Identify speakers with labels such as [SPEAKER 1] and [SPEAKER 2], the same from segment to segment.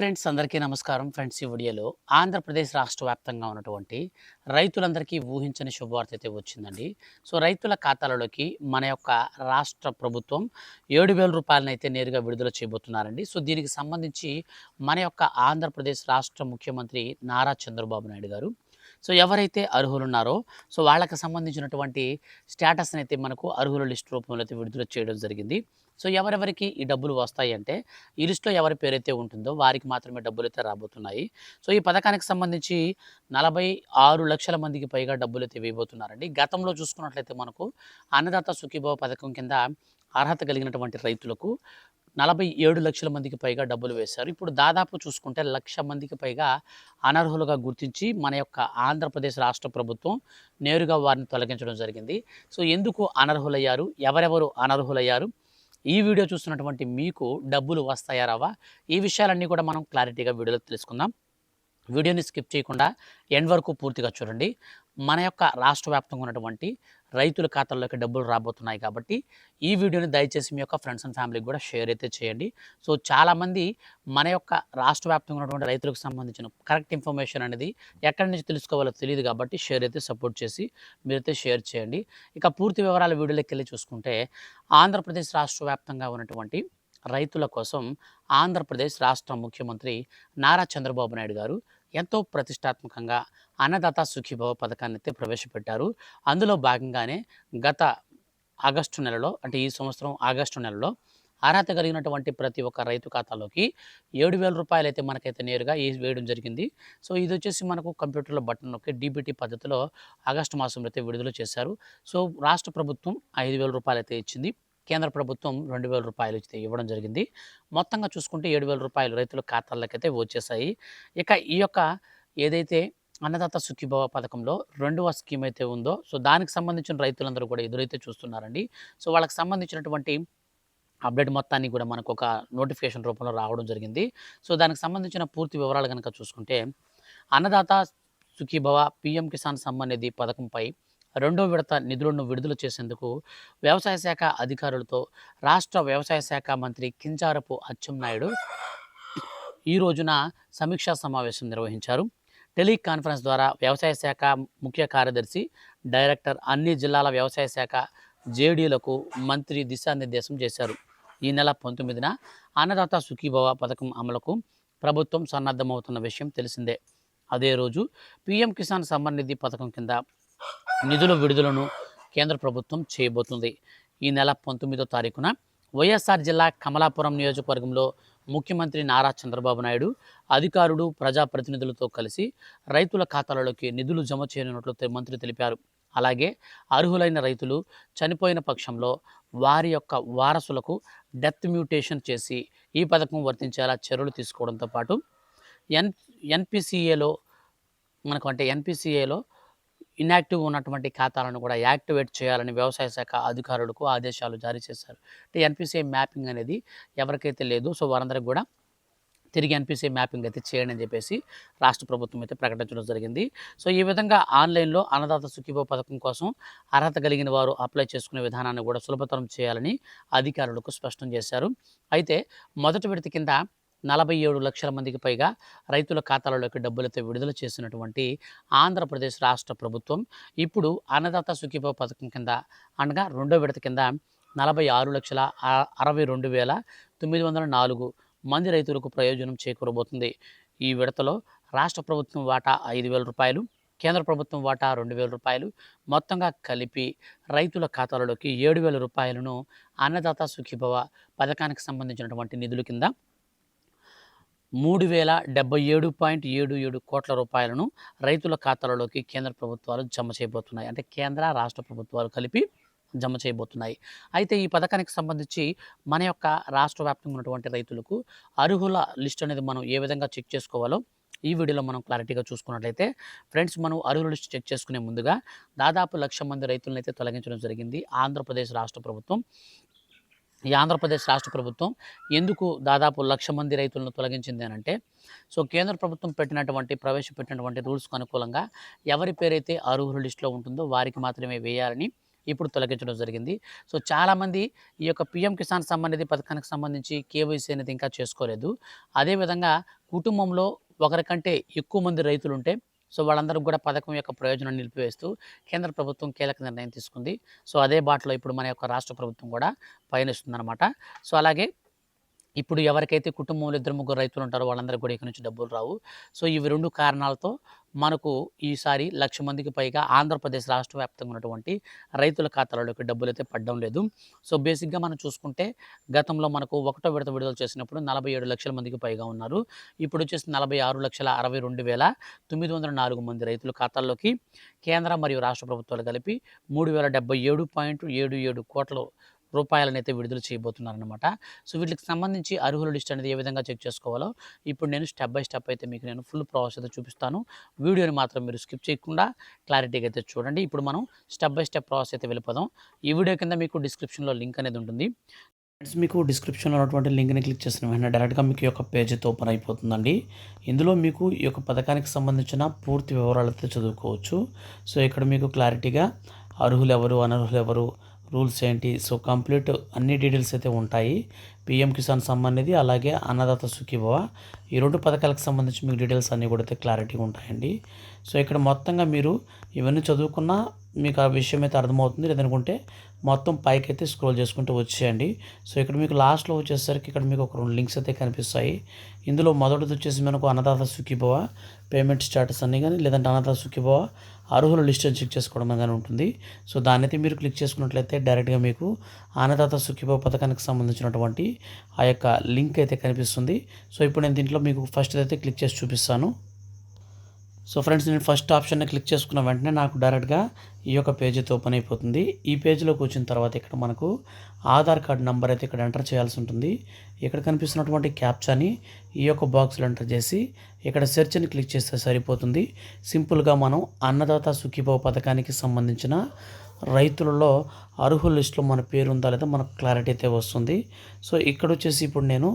[SPEAKER 1] Friends అందరికీ నమస్కారం. Friends ఈ వీడియోలో ఆంధ్రప్రదేశ్ రాష్ట్ర వ్యాప్తంగా ఉన్నటువంటి రైతులందరికీ ఊహించని శుభవార్త అయితే వచ్చిందండి. సో రైతుల ఖాతాలలోకి మన యొక్క రాష్ట్ర ప్రభుత్వం ఏడు వేల రూపాయలనైతే నేరుగా విడుదల చేయబోతున్నారండి. సో దీనికి సంబంధించి మన యొక్క ఆంధ్రప్రదేశ్ రాష్ట్ర ముఖ్యమంత్రి నారా చంద్రబాబు నాయుడు గారు సో ఎవరైతే అర్హులు ఉన్నారో సో వాళ్ళకి సంబంధించినటువంటి స్టేటస్ని అయితే మనకు అర్హుల లిస్ట్ రూపంలో అయితే విడుదల చేయడం జరిగింది. సో ఎవరెవరికి ఈ డబ్బులు వస్తాయి అంటే ఈ లిస్టులో ఎవరి పేరైతే ఉంటుందో వారికి మాత్రమే డబ్బులు అయితే రాబోతున్నాయి. సో ఈ పథకానికి సంబంధించి నలభై ఆరు లక్షల మందికి పైగా డబ్బులు అయితే వేయబోతున్నారండి. గతంలో చూసుకున్నట్లయితే మనకు అన్నదాత సుఖీభావ పథకం కింద అర్హత కలిగినటువంటి రైతులకు నలభై ఏడు లక్షల మందికి పైగా డబ్బులు వేశారు. ఇప్పుడు దాదాపు చూసుకుంటే లక్ష మందికి పైగా అనర్హులుగా గుర్తించి మన యొక్క ఆంధ్రప్రదేశ్ రాష్ట్ర ప్రభుత్వం నేరుగా వారిని తొలగించడం జరిగింది. సో ఎందుకు అనర్హులయ్యారు? ఎవరెవరు అనర్హులయ్యారు? ఈ వీడియో చూస్తున్నటువంటి మీకు డబ్బులు వస్తాయా రావా? ఈ విషయాలన్నీ కూడా మనం క్లారిటీగా వీడియోలో తెలుసుకుందాం. వీడియోని స్కిప్ చేయకుండా ఎండ్ వరకు పూర్తిగా చూడండి. మన యొక్క రాష్ట్ర వ్యాప్తంగా ఉన్నటువంటి రైతుల ఖాతాల్లోకి డబ్బులు రాబోతున్నాయి కాబట్టి ఈ వీడియోని దయచేసి మీ యొక్క ఫ్రెండ్స్ అండ్ ఫ్యామిలీకి కూడా షేర్ అయితే చేయండి. సో చాలామంది మన యొక్క రాష్ట్ర వ్యాప్తంగా ఉన్నటువంటి రైతులకు సంబంధించిన కరెక్ట్ ఇన్ఫర్మేషన్ అనేది ఎక్కడి నుంచి తెలుసుకోవాలో తెలియదు కాబట్టి షేర్ అయితే సపోర్ట్ చేసి మీరైతే షేర్ చేయండి. ఇక పూర్తి వివరాల వీడియోలోకి వెళ్ళి చూసుకుంటే ఆంధ్రప్రదేశ్ రాష్ట్ర వ్యాప్తంగా ఉన్నటువంటి రైతుల కోసం ఆంధ్రప్రదేశ్ రాష్ట్ర ముఖ్యమంత్రి నారా చంద్రబాబు నాయుడు గారు ఎంతో ప్రతిష్టాత్మకంగా అన్నదాత సుఖీభవ పథకాన్ని అయితే ప్రవేశపెట్టారు. అందులో భాగంగానే గత ఆగస్టు నెలలో అంటే ఈ సంవత్సరం ఆగస్టు నెలలో అర్హత కలిగినటువంటి ప్రతి ఒక్క రైతు ఖాతాలోకి ఏడు వేల రూపాయలు అయితే మనకైతే నేరుగా వేయడం జరిగింది. సో ఇది వచ్చేసి మనకు కంప్యూటర్లో బటన్ నొక్కి డీబీటీ పద్ధతిలో ఆగస్టు మాసంలో అయితే విడుదల చేశారు. సో రాష్ట్ర ప్రభుత్వం ఐదు వేల రూపాయలు అయితే ఇచ్చింది. కేంద్ర ప్రభుత్వం రెండు వేల రూపాయలు అయితే ఇవ్వడం జరిగింది. మొత్తంగా చూసుకుంటే ఏడు వేల రూపాయలు రైతుల ఖాతాలకైతే అయితే వచ్చేసాయి. ఇక ఈ యొక్క ఏదైతే అన్నదాత సుఖీభవ పథకంలో రెండవ స్కీమ్ అయితే ఉందో సో దానికి సంబంధించిన రైతులందరూ కూడా ఎదురైతే చూస్తున్నారండి. సో వాళ్ళకి సంబంధించినటువంటి అప్డేట్ మొత్తాన్ని కూడా మనకు ఒక నోటిఫికేషన్ రూపంలో రావడం జరిగింది. సో దానికి సంబంధించిన పూర్తి వివరాలు కనుక చూసుకుంటే అన్నదాత సుఖీభవ పిఎం కిసాన్ సమ్మాన్ నిధి పథకంపై రెండో విడత నిధులను విడుదల చేసేందుకు వ్యవసాయ శాఖ అధికారులతో రాష్ట్ర వ్యవసాయ శాఖ మంత్రి కించారపు అచ్చెన్నాయుడు ఈ రోజున సమీక్షా సమావేశం నిర్వహించారు. టెలికాన్ఫరెన్స్ ద్వారా వ్యవసాయ శాఖ ముఖ్య కార్యదర్శి డైరెక్టర్ అన్ని జిల్లాల వ్యవసాయ శాఖ జేడీలకు మంత్రి దిశానిర్దేశం చేశారు. ఈ నెల పంతొమ్మిదిన అన్నదాత సుఖీభవ పథకం అమలుకు ప్రభుత్వం సన్నద్ధమవుతున్న విషయం తెలిసిందే. అదే రోజు పీఎం కిసాన్ సమ్మర్ నిధి పథకం కింద నిధుల విడుదలను కేంద్ర ప్రభుత్వం చేయబోతుంది. ఈ నెల పంతొమ్మిదో తారీఖున వైఎస్ఆర్ జిల్లా కమలాపురం నియోజకవర్గంలో ముఖ్యమంత్రి నారా చంద్రబాబు నాయుడు అధికారులు ప్రజాప్రతినిధులతో కలిసి రైతుల ఖాతాలలోకి నిధులు జమ చేయనున్నట్లు మంత్రి తెలిపారు. అలాగే అర్హులైన రైతులు చనిపోయిన పక్షంలో వారి యొక్క వారసులకు డెత్ మ్యూటేషన్ చేసి ఈ పథకం వర్తించేలా చర్యలు తీసుకోవడంతో పాటు ఎన్ ఎన్పిసిఏలో మనకు అంటే ఎన్పిసిఏలో ఇన్యాక్టివ్ ఉన్నటువంటి ఖాతాలను కూడా యాక్టివేట్ చేయాలని వ్యవసాయ శాఖ అధికారులకు ఆదేశాలు జారీ చేశారు. అంటే ఎన్పిసిఐ మ్యాపింగ్ అనేది ఎవరికైతే లేదు సో వారందరికి కూడా తిరిగి ఎన్పిసిఐ మ్యాపింగ్ అయితే చేయండి అని చెప్పేసి రాష్ట్ర ప్రభుత్వం అయితే ప్రకటించడం జరిగింది. సో ఈ విధంగా ఆన్లైన్లో అన్నదాత సుఖీభో పథకం కోసం అర్హత కలిగిన వారు అప్లై చేసుకునే విధానాన్ని కూడా సులభతరం చేయాలని అధికారులకు స్పష్టం చేశారు. అయితే మొదటి విడత కింద నలభై ఏడు లక్షల మందికి పైగా రైతుల ఖాతాలలోకి డబ్బులతో విడుదల చేసినటువంటి ఆంధ్రప్రదేశ్ రాష్ట్ర ప్రభుత్వం ఇప్పుడు అన్నదాత సుఖీభవ పథకం కింద అనగా రెండో విడత కింద నలభై ఆరు లక్షల అరవై రెండు వేల తొమ్మిది వందల నాలుగు మంది రైతులకు ప్రయోజనం చేకూరబోతుంది. ఈ విడతలో రాష్ట్ర ప్రభుత్వం వాటా ఐదు వేల రూపాయలు కేంద్ర ప్రభుత్వం వాటా రెండు వేల రూపాయలు మొత్తంగా కలిపి రైతుల ఖాతాలలోకి ఏడు వేల రూపాయలను అన్నదాత సుఖీభవ పథకానికి సంబంధించినటువంటి నిధుల కింద మూడు వేల డెబ్బై ఏడు పాయింట్ ఏడు ఏడు కోట్ల రూపాయలను రైతుల ఖాతాలలోకి కేంద్ర ప్రభుత్వాలు జమ చేయబోతున్నాయి. అంటే కేంద్ర రాష్ట్ర ప్రభుత్వాలు కలిపి జమ చేయబోతున్నాయి. అయితే ఈ పథకానికి సంబంధించి మన యొక్క రాష్ట్ర వ్యాప్తంగా ఉన్నటువంటి రైతులకు అర్హుల లిస్ట్ అనేది మనం ఏ విధంగా చెక్ చేసుకోవాలో ఈ వీడియోలో మనం క్లారిటీగా చూసుకున్నట్లయితే ఫ్రెండ్స్ మనం అర్హుల లిస్ట్ చెక్ చేసుకునే ముందుగా దాదాపు లక్ష మంది రైతులను అయితే తొలగించడం జరిగింది. ఆంధ్రప్రదేశ్ రాష్ట్ర ప్రభుత్వం ఈ ఆంధ్రప్రదేశ్ రాష్ట్ర ప్రభుత్వం ఎందుకు దాదాపు లక్ష మంది రైతులను తొలగించింది అంటే సో కేంద్ర ప్రభుత్వం పెట్టినటువంటి ప్రవేశపెట్టినటువంటి రూల్స్కు అనుకూలంగా ఎవరి పేరైతే అర్హుల లిస్టులో ఉంటుందో వారికి మాత్రమే వేయాలని ఇప్పుడు తొలగించడం జరిగింది. సో చాలామంది ఈ యొక్క పిఎం కిసాన్ సంబంధిత పథకానికి సంబంధించి కేవైసీ అనేది ఇంకా చేసుకోలేదు. అదేవిధంగా కుటుంబంలో ఒకరికంటే ఎక్కువ మంది రైతులుంటే సో వాళ్ళందరికీ కూడా పథకం యొక్క ప్రయోజనం నిలిపివేస్తూ కేంద్ర ప్రభుత్వం కీలక నిర్ణయం తీసుకుంది. సో అదే బాటలో ఇప్పుడు మన యొక్క రాష్ట్ర ప్రభుత్వం కూడా పయనిస్తుందన్నమాట. సో అలాగే ఇప్పుడు ఎవరికైతే కుటుంబంలో ఇద్దరు ముగ్గురు రైతులు ఉంటారో వాళ్ళందరికీ కూడా ఇక్కడి నుంచి డబ్బులు రావు. సో ఇవి రెండు కారణాలతో మనకు ఈసారి లక్ష మందికి పైగా ఆంధ్రప్రదేశ్ రాష్ట్ర వ్యాప్తంగా ఉన్నటువంటి రైతుల ఖాతాలలోకి డబ్బులు అయితే పడడం లేదు. సో బేసిక్గా మనం చూసుకుంటే గతంలో మనకు ఒకటో విడత విడుదల చేసినప్పుడు నలభై ఏడు లక్షల మందికి పైగా ఉన్నారు. ఇప్పుడు వచ్చేసి నలభై ఆరు లక్షల అరవై రెండు వేల తొమ్మిది వందల నాలుగు మంది రైతుల ఖాతాల్లోకి కేంద్ర మరియు రాష్ట్ర ప్రభుత్వాలు కలిపి మూడు వేల డెబ్బై ఏడు పాయింట్ ఏడు ఏడు కోట్ల రూపాయలను అయితే విడుదల చేయబోతున్నారనమాట సో వీటికి సంబంధించి అర్హుల లిస్ట్ అనేది ఏ విధంగా చెక్ చేసుకోవాలో ఇప్పుడు నేను స్టెప్ బై స్టెప్ అయితే మీకు నేను ఫుల్ ప్రాసెస్ అయితే చూపిస్తాను. వీడియోని మాత్రం మీరు స్కిప్ చేయకుండా క్లారిటీగా అయితే చూడండి. ఇప్పుడు మనం స్టెప్ బై స్టెప్ ప్రాసెస్ అయితే వెళ్ళిపోదాం. ఈ వీడియో కింద మీకు డిస్క్రిప్షన్లో లింక్ అనేది ఉంటుంది. ఫ్రెండ్స్ మీకు డిస్క్రిప్షన్లో ఉన్నటువంటి లింక్ని క్లిక్ చేసిన వెంటనే డైరెక్ట్గా మీకు యొక్క పేజ్ అయితే ఓపెన్ అయిపోతుందండి. ఇందులో మీకు ఈ యొక్క పథకానికి సంబంధించిన పూర్తి వివరాలు అయితే చదువుకోవచ్చు. సో ఇక్కడ మీకు క్లారిటీగా అర్హులు ఎవరు అనర్హులు ఎవరు రూల్స్ ఏంటి? సో కంప్లీట్ అన్ని డీటెయిల్స్ అయితే ఉంటాయి. పిఎం కిసాన్ సంబంధించి అలాగే అన్నదాత సుఖీభవ. ఈ రెండు పథకాలకు సంబంధించి మీకు డీటెయిల్స్ అన్నీ కూడా అయితే క్లారిటీగా ఉంటాయండి. సో ఇక్కడ మొత్తంగా మీరు ఇవన్నీ చదువుకున్నా మీకు ఆ విషయం అయితే అర్థమవుతుంది. లేదనుకుంటే మొత్తం పైకైతే స్క్రోల్ చేసుకుంటూ వచ్చేయండి. సో ఇక్కడ మీకు లాస్ట్లో వచ్చేసరికి ఇక్కడ మీకు ఒక రెండు లింక్స్ అయితే కనిపిస్తాయి. ఇందులో మొదటిది వచ్చేసి మనకు అన్నదాత సుఖీభవ పేమెంట్ స్టేటస్ అని కానీ లేదంటే అన్నదాత సుఖీభవ అర్హుల లిస్ట్ అని చెక్ చేసుకోవడం కానీ ఉంటుంది. సో దాన్ని అయితే మీరు క్లిక్ చేసుకున్నట్లయితే డైరెక్ట్గా మీకు అన్నదాత సుఖీభవ పథకానికి సంబంధించినటువంటి ఆ యొక్క లింక్ అయితే కనిపిస్తుంది. సో ఇప్పుడు నేను దీంట్లో మీకు ఫస్ట్ అయితే క్లిక్ చేసి చూపిస్తాను. సో ఫ్రెండ్స్ నేను ఫస్ట్ ఆప్షన్ని క్లిక్ చేసుకున్న వెంటనే నాకు డైరెక్ట్గా ఈ యొక్క పేజ్ అయితే ఓపెన్ అయిపోతుంది. ఈ పేజ్లోకి వచ్చిన తర్వాత ఇక్కడ మనకు ఆధార్ కార్డ్ నెంబర్ అయితే ఇక్కడ ఎంటర్ చేయాల్సి ఉంటుంది. ఇక్కడ కనిపిస్తున్నటువంటి క్యాప్చాని ఈ యొక్క బాక్స్లో ఎంటర్ చేసి ఇక్కడ సెర్చ్ని క్లిక్ చేస్తే సరిపోతుంది. సింపుల్గా మనం అన్నదాత సుఖీభవ పథకానికి సంబంధించిన రైతులలో అర్హుల లిస్టులో మన పేరు ఉందా లేదా మనకు క్లారిటీ అయితే వస్తుంది. సో ఇక్కడ వచ్చేసి ఇప్పుడు నేను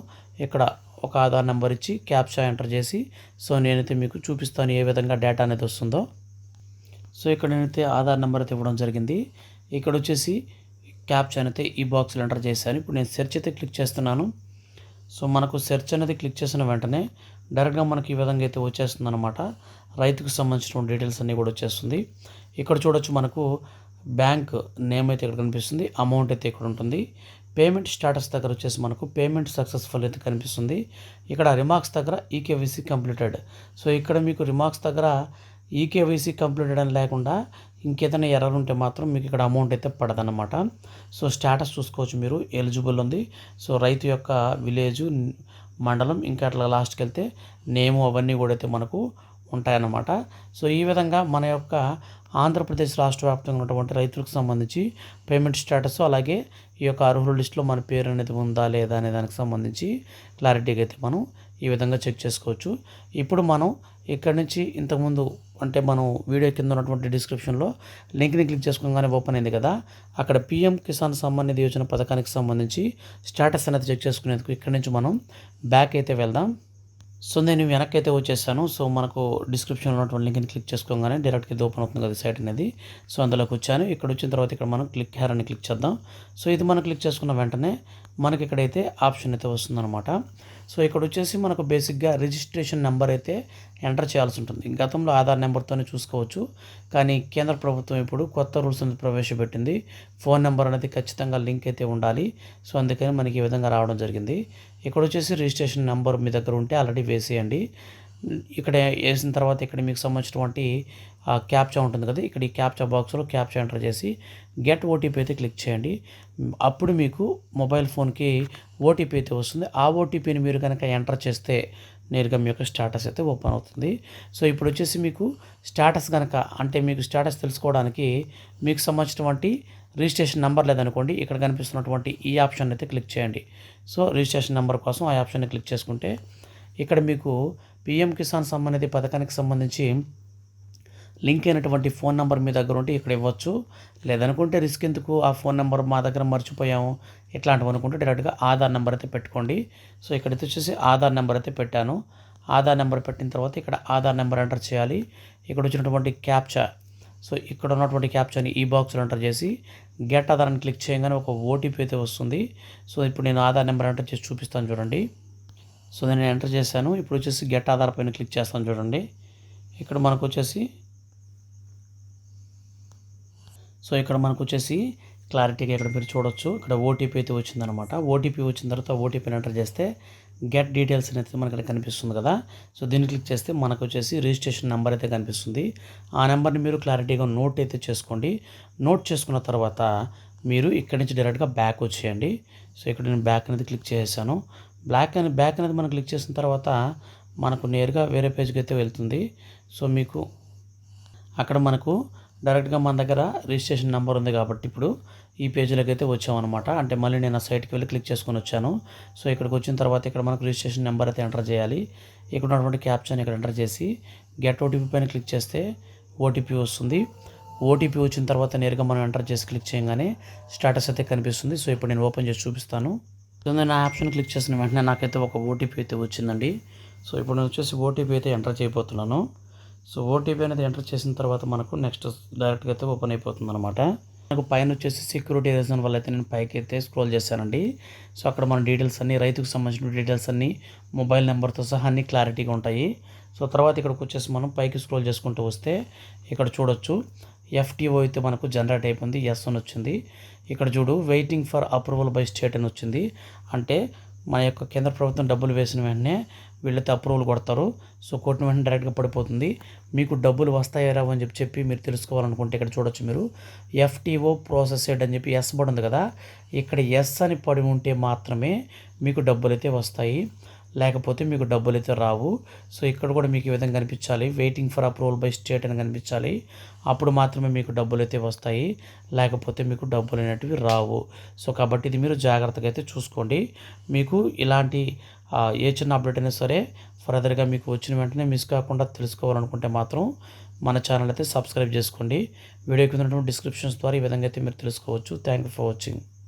[SPEAKER 1] ఇక్కడ ఒక ఆధార్ నెంబర్ ఇచ్చి క్యాప్చా ఎంటర్ చేసి సో నేనైతే మీకు చూపిస్తాను ఏ విధంగా డేటా అనేది వస్తుందో. సో ఇక్కడ నేనైతే ఆధార్ నెంబర్ అయితే ఇవ్వడం జరిగింది. ఇక్కడ వచ్చేసి క్యాప్చా అయితే ఈ బాక్స్లో ఎంటర్ చేశాను. ఇప్పుడు నేను సెర్చ్ అయితే క్లిక్ చేస్తున్నాను. సో మనకు సెర్చ్ అనేది క్లిక్ చేసిన వెంటనే డైరెక్ట్గా మనకి ఈ విధంగా అయితే వచ్చేస్తుంది అనమాట రైతుకు సంబంధించిన డీటెయిల్స్ అన్నీ కూడా వచ్చేస్తుంది. ఇక్కడ చూడొచ్చు మనకు బ్యాంక్ నేమ్ అయితే ఇక్కడ కనిపిస్తుంది అమౌంట్ అయితే ఇక్కడ ఉంటుంది. పేమెంట్ స్టేటస్ దగ్గర వచ్చేసి మనకు పేమెంట్ సక్సెస్ఫుల్ అయితే కనిపిస్తుంది. ఇక్కడ రిమార్క్స్ దగ్గర ఈకేవైసీ కంప్లీటెడ్. సో ఇక్కడ మీకు రిమార్క్స్ దగ్గర ఈకేవైసీ కంప్లీటెడ్ అని లేకుండా ఇంకేదైనా ఎర్రర్ ఉంటే మాత్రం మీకు ఇక్కడ అమౌంట్ అయితే పడదన్నమాట. సో స్టేటస్ చూసుకోవచ్చు మీరు ఎలిజిబుల్ ఉంది. సో రైతు యొక్క విలేజ్ మండలం ఇంకా అట్లా లాస్ట్కి వెళ్తే నేము అవన్నీ కూడా అయితే మనకు ఉంటాయన్నమాట. సో ఈ విధంగా మన యొక్క ఆంధ్రప్రదేశ్ రాష్ట్ర వ్యాప్తంగా ఉన్నటువంటి రైతులకు సంబంధించి పేమెంట్ స్టేటస్ అలాగే ఈ యొక్క అర్హుల లిస్టులో మన పేరు అనేది ఉందా లేదా అనే దానికి సంబంధించి క్లారిటీగా అయితే మనం ఈ విధంగా చెక్ చేసుకోవచ్చు. ఇప్పుడు మనం ఇక్కడ నుంచి ఇంతకుముందు అంటే మనం వీడియో కింద ఉన్నటువంటి డిస్క్రిప్షన్లో లింక్ని క్లిక్ చేసుకోగానే ఓపెన్ అయింది కదా అక్కడ పిఎం కిసాన్ సమ్మాన్ నిధి యోజన పథకానికి సంబంధించి స్టేటస్ అనేది చెక్ చేసుకునేందుకు ఇక్కడ నుంచి మనం బ్యాక్ అయితే వెళ్దాం. సో నేను వెనక్కి అయితే వచ్చేసాను సో మనకు డిస్క్రిప్షన్లో ఉన్నటువంటి లింక్ని క్లిక్ చేసుకోగానే డైరెక్ట్గా ఇది ఓపెన్ అవుతుంది కదా సైట్ అనేది. సో అందులోకి వచ్చాను. ఇక్కడ వచ్చిన తర్వాత ఇక్కడ మనం క్లిక్ హేర్ అని క్లిక్ చేద్దాం. సో ఇది మనం క్లిక్ చేసుకున్న వెంటనే మనకి ఇక్కడైతే ఆప్షన్ అయితే వస్తుందన్నమాట. సో ఇక్కడ వచ్చేసి మనకు బేసిక్గా రిజిస్ట్రేషన్ నెంబర్ అయితే ఎంటర్ చేయాల్సి ఉంటుంది. గతంలో ఆధార్ నెంబర్తోనే చూసుకోవచ్చు. కానీ కేంద్ర ప్రభుత్వం ఇప్పుడు కొత్త రూల్స్ అనేది ప్రవేశపెట్టింది. ఫోన్ నెంబర్ అనేది ఖచ్చితంగా లింక్ అయితే ఉండాలి. సో అందుకని మనకి ఈ విధంగా రావడం జరిగింది. ఇక్కడ వచ్చేసి రిజిస్ట్రేషన్ నెంబర్ మీ దగ్గర ఉంటే ఆల్రెడీ వేసేయండి. ఇక్కడ వేసిన తర్వాత ఇక్కడ మీకు సంబంధించినటువంటి ఆ క్యాప్చా ఉంటుంది కదా ఇక్కడ ఈ క్యాప్చా బాక్స్లో క్యాప్చా ఎంటర్ చేసి గెట్ ఓటీపీ అయితే క్లిక్ చేయండి. అప్పుడు మీకు మొబైల్ ఫోన్కి ఓటీపీ అయితే వస్తుంది. ఆ ఓటీపీని మీరు కనుక ఎంటర్ చేస్తే నేరుగా మీ యొక్క స్టేటస్ అయితే ఓపెన్ అవుతుంది. సో ఇప్పుడు వచ్చేసి మీకు స్టేటస్ కనుక అంటే మీకు స్టేటస్ తెలుసుకోవడానికి మీకు సంబంధించినటువంటి రిజిస్ట్రేషన్ నెంబర్ లేదనుకోండి ఇక్కడ కనిపిస్తున్నటువంటి ఈ ఆప్షన్ అయితే క్లిక్ చేయండి. సో రిజిస్ట్రేషన్ నెంబర్ కోసం ఆ ఆప్షన్ని క్లిక్ చేసుకుంటే ఇక్కడ మీకు పిఎం కిసాన్ సంబంధిత పథకానికి సంబంధించి లింక్ అయినటువంటి ఫోన్ నెంబర్ మీ దగ్గర ఉంటే ఇక్కడ ఇవ్వచ్చు. లేదనుకుంటే రిస్క్ ఎందుకు? ఆ ఫోన్ నెంబర్ మా దగ్గర మర్చిపోయాము. ఇట్లాంటివి అనుకుంటే డైరెక్ట్గా ఆధార్ నెంబర్ అయితే పెట్టుకోండి. సో ఇక్కడైతే వచ్చేసి ఆధార్ నెంబర్ అయితే పెట్టాను. ఆధార్ నెంబర్ పెట్టిన తర్వాత ఇక్కడ ఆధార్ నెంబర్ ఎంటర్ చేయాలి. ఇక్కడ వచ్చినటువంటి క్యాప్చా. సో ఇక్కడ ఉన్నటువంటి క్యాప్చర్ని ఈ బాక్స్లో ఎంటర్ చేసి గెట్ ఆధార్ అని క్లిక్ చేయగానే ఒక ఓటీపీ అయితే వస్తుంది. సో ఇప్పుడు నేను ఆధార్ నెంబర్ ఎంటర్ చేసి చూపిస్తాను చూడండి. సో నేను ఎంటర్ చేశాను. ఇప్పుడు వచ్చేసి గెట్ ఆధార్ పైన క్లిక్ చేస్తాను చూడండి. ఇక్కడ మనకు వచ్చేసి సో ఇక్కడ మనకు వచ్చేసి క్లారిటీగా ఇక్కడ మీరు చూడొచ్చు. ఇక్కడ ఓటీపీ అయితే వచ్చిందనమాట. ఓటీపీ వచ్చిన తర్వాత ఓటీపీని ఎంటర్ చేస్తే గెట్ డీటెయిల్స్ అనేది మనకి ఇక్కడ కనిపిస్తుంది కదా. సో దీన్ని క్లిక్ చేస్తే మనకు వచ్చేసి రిజిస్ట్రేషన్ నెంబర్ అయితే కనిపిస్తుంది. ఆ నెంబర్ని మీరు క్లారిటీగా నోట్ అయితే చేసుకోండి. నోట్ చేసుకున్న తర్వాత మీరు ఇక్కడి నుంచి డైరెక్ట్గా బ్యాక్ వచ్చేయండి. సో ఇక్కడ నేను బ్యాక్ అనేది క్లిక్ చేసేసాను బ్లాక్ అని బ్యాక్ అనేది మనం క్లిక్ చేసిన తర్వాత మనకు నేరుగా వేరే పేజ్కి అయితే వెళ్తుంది. సో మీకు అక్కడ మనకు డైరెక్ట్గా మన దగ్గర రిజిస్ట్రేషన్ నెంబర్ ఉంది కాబట్టి ఇప్పుడు ఈ పేజీలోకి అయితే వచ్చామన్నమాట. అంటే మళ్ళీ నేను ఆ సైట్కి వెళ్ళి క్లిక్ చేసుకొని వచ్చాను. సో ఇక్కడికి వచ్చిన తర్వాత ఇక్కడ మనకు రిజిస్ట్రేషన్ నెంబర్ అయితే ఎంటర్ చేయాలి. ఇక్కడ ఉన్నటువంటి క్యాప్షన్ ఇక్కడ ఎంటర్ చేసి గెట్ ఓటీపీ పైన క్లిక్ చేస్తే ఓటీపీ వస్తుంది. ఓటీపీ వచ్చిన తర్వాత నేరుగా మనం ఎంటర్ చేసి క్లిక్ చేయగానే స్టేటస్ అయితే కనిపిస్తుంది. సో ఇప్పుడు నేను ఓపెన్ చేసి చూపిస్తాను. సో నేను ఆ ఆప్షన్ క్లిక్ చేసిన వెంటనే నాకైతే ఒక ఓటీపీ అయితే వచ్చిందండి. సో ఇప్పుడు నేను వచ్చేసి ఓటీపీ అయితే ఎంటర్ చేయబోతున్నాను. సో ఓటీపీ అనేది ఎంటర్ చేసిన తర్వాత మనకు నెక్స్ట్ డైరెక్ట్గా అయితే ఓపెన్ అయిపోతుంది అనమాట నాకు పైన వచ్చేసి సెక్యూరిటీ రీజన్ వల్ల అయితే నేను పైకి అయితే స్క్రోల్ చేశానండి. సో అక్కడ మన డీటెయిల్స్ అన్ని రైతుకు సంబంధించిన డీటెయిల్స్ అన్నీ మొబైల్ నెంబర్తో సహా అన్ని క్లారిటీగా ఉంటాయి. సో తర్వాత ఇక్కడికి వచ్చేసి మనం పైకి స్క్రోల్ చేసుకుంటూ వస్తే ఇక్కడ చూడొచ్చు. ఎఫ్టీఓ అయితే మనకు జనరేట్ అయిపోయింది ఎస్ అని వచ్చింది. ఇక్కడ చూడు waiting for approval by state అని వచ్చింది. అంటే మన యొక్క కేంద్ర ప్రభుత్వం డబ్బులు వేసిన వెంటనే వీళ్ళైతే అప్రూవల్ కొడతారు. సో కొట్టిన వెంటనే డైరెక్ట్గా పడిపోతుంది. మీకు డబ్బులు వస్తాయా రావు అని చెప్పి చెప్పి మీరు తెలుసుకోవాలనుకుంటే ఇక్కడ చూడొచ్చు మీరు. ఎఫ్టీఓ ప్రాసెస్డ్ అని చెప్పి ఎస్ పడి ఉంది కదా. ఇక్కడ ఎస్ అని పడి ఉంటే మాత్రమే మీకు డబ్బులు అయితే వస్తాయి. లేకపోతే మీకు డబ్బులు అయితే రావు. సో ఇక్కడ కూడా మీకు ఈ విధంగా కనిపించాలి. Waiting for approval by state అని కనిపించాలి. అప్పుడు మాత్రమే మీకు డబ్బులు అయితే వస్తాయి. లేకపోతే మీకు డబ్బులు అనేటివి రావు. సో కాబట్టి ఇది మీరు జాగ్రత్తగా అయితే చూసుకోండి. మీకు ఇలాంటి ఏ చిన్న అప్డేట్ అయినా సరే ఫర్దర్గా మీకు వచ్చిన వెంటనే మిస్ కాకుండా తెలుసుకోవాలనుకుంటే మాత్రం మన ఛానల్ అయితే సబ్స్క్రైబ్ చేసుకోండి. వీడియో ఉన్నటువంటి డిస్క్రిప్షన్స్ ద్వారా ఈ విధంగా అయితే మీరు తెలుసుకోవచ్చు. Thank you for watching